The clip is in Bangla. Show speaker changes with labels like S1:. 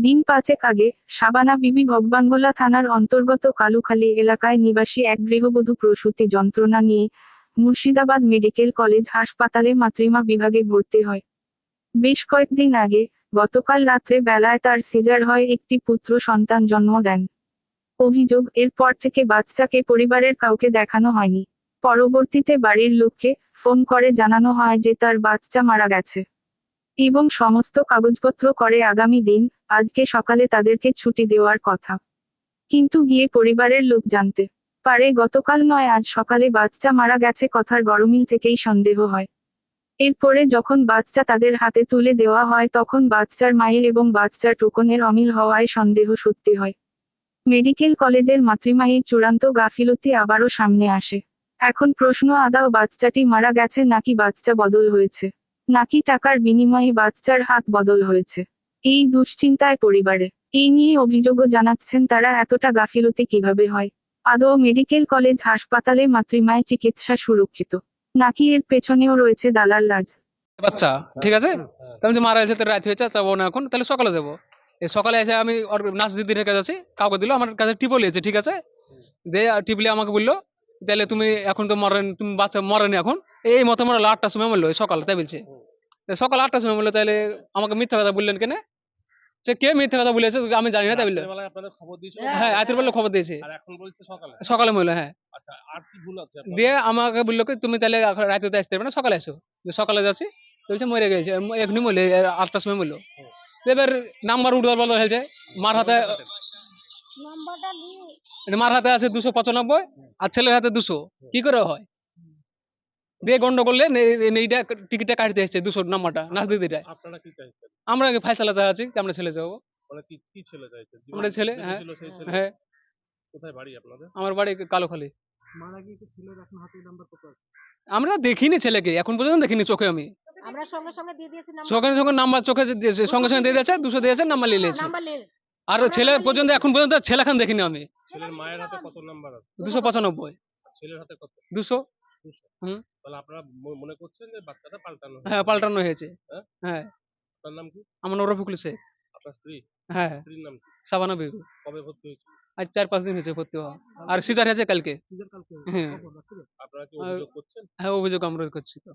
S1: দিন পাঁচেক আগে সাবানা বিবি ভগবাঙ্গলা থানার অন্তর্গত কালুখালী এলাকায় নিবাসী এক গৃহবধূ প্রসূতি যন্ত্রণা নিয়ে মুর্শিদাবাদ মেডিকেল কলেজ হাসপাতালে মাতৃমা বিভাগে ভর্তি হয়। বেশ কয়েকদিন আগে গতকাল রাত্রে বেলায় তার সিজার হয় একটি পুত্র সন্তান জন্ম দেন। অভিযোগ, এরপর থেকে বাচ্চাকে পরিবারের কাউকে দেখানো হয়নি। পরবর্তীতে বাড়ির লোককে ফোন করে জানানো হয় যে তার বাচ্চা মারা গেছে। এবং সমস্ত কাগজপত্র করে আগামী দিন, আজকে সকালে তাদেরকে ছুটি দেওয়ার কথা। কিন্তু গিয়ে পরিবারের লোক জানতে পারে গতকাল নয়, আজ সকালে বাচ্চা মারা গেছে কথার গরমিল থেকেই সন্দেহ হয়। এরপরে যখন বাচ্চা তাদের হাতে তুলে দেওয়া হয়, তখন বাচ্চার মায়ের এবং বাচ্চার টোকনের অমিল হওয়ায় সন্দেহ সত্যি হয়। মেডিকেল কলেজের মাতৃমায়ের চূড়ান্ত গাফিলতি আবারও সামনে আসে। এখন প্রশ্ন, আদাও বাচ্চাটি মারা গেছে নাকি বাচ্চা বদল হয়েছে? নাকি টাকার বিনিময়ে বাচ্চার হাত বদল হয়েছে? এই দুশ্চিন্তায় পরিবারে। এই নিয়ে অভিযোগও জানাচ্ছেন তারা এতটা গাফিলতি কীভাবে হয়? আদৌ মেডিকেল কলেজ হাসপাতালে মাতৃমায়ের চিকিৎসা সুরক্ষিত? নাকি এর পেছনেও রয়েছে দালাল রাজ?
S2: বাচ্চা ঠিক আছে? তো আমি যে মারা গেছে তো রাত হয়েছে যাব না এখন তাহলে সকালে যাব। এই সকালে এসে আমি ওর নাচ দিদির কাছে আছি কাউকে দিল আমার কাছে টিপও লিয়েছে ঠিক আছে? দিয়ে টিপলে আমাকে বলল তাহলে তুমি এখন তো মরেন তুমি বাচ্চা মরেনি এখন এই মতো মরলো আটটার সময় এই সকালে তাই বলছে? সকাল আটটার সময় বলল তাহলে আমাকে মিথ্যা কথা বললেন কেন? সে কে মিথ্যা কথা বলেছে আমি জানি না তাই বলল।
S3: খবর
S2: হ্যাঁ রাতের বেলা খবর দিয়েছে।
S3: আর এখন বলছে সকালে?
S2: সকালে বলল হ্যাঁ।
S3: আচ্ছা আর কি ভুল আছে আপনাদের?
S2: দিয়ে আমাকে বলল কি তুমি তাহলে রাতে তো আসতে পারবে না সকালে এসো। যে সকালে যাচ্ছি তো বলছে মরে গেছে এখনই এ, আটটার সময় বলল এবার নাম্বার উঠবার বদল হয়েছে মার হাতে মার হাতে আছে দুশো পঁচানব্বই আর ছেলের হাতে দুশো। কি করে হয়? দিয়ে গন্ডগোলে এইটা টিকিটটা কাটতে এসছে দুশো নাম্বারটা নাচ দিদিটা
S3: আপনারা কি চাইছেন?
S2: আমরা ফাইসালা চা আছি যে আমরা ছেলে যাব।
S3: মানে কি কি ছেলে চাইছেন?
S2: আমরা ছেলে, হ্যাঁ, হ্যাঁ।
S3: কোথায় বাড়ি আপনাদের?
S2: আমার বাড়ি কালোখালি।
S3: মারা গিয়ে ছেলের এখন হাতে নাম্বার কত আছে?
S2: আমরা দেখিনি ছেলেকে এখন পর্যন্ত দেখিনি চোখে আমি।
S4: আমরা সঙ্গে সঙ্গে দিয়ে দিয়েছি নাম্বার।
S2: সঙ্গে সঙ্গে নাম্বার চোখে দিয়েছে, সঙ্গে সঙ্গে দিয়ে দিয়েছে দুশো দিয়েছে নাম্বার নিয়ে নিয়েছে। আর ছেলে পর্যন্ত এখন পর্যন্ত ছেলেখান দেখিনি আমি।
S3: ছেলের মায়ের হাতে কত নাম্বার আছে?
S2: দুশো পঁচানব্বই।
S3: ছেলের হাতে কত? তাহলে আপনারা ম- মনে করছেন যে বাচ্চাটা পাল্টানো হয়েছে?
S2: হ্যাঁ পাল্টানো হয়েছে।
S3: হ্যাঁ?
S2: হ্যাঁ।
S3: আপনার নাম কি?
S2: আমার নাম রফিকুল শেখ।
S3: আপনার স্ত্রী?
S2: হ্যাঁ
S3: স্ত্রীর নাম কি?
S2: সাবানা বেগু।
S3: কবে ভর্তি হয়েছিল?
S2: আজ চার পাঁচ দিন হয়েছে ভর্তি হওয়া। আর সিজার হয়েছে কালকে। হ্যাঁ।
S3: আপনারা কি
S2: আর-
S3: অভিযোগ করছেন?
S2: হ্যাঁ অভিযোগ আমরা করছি তো।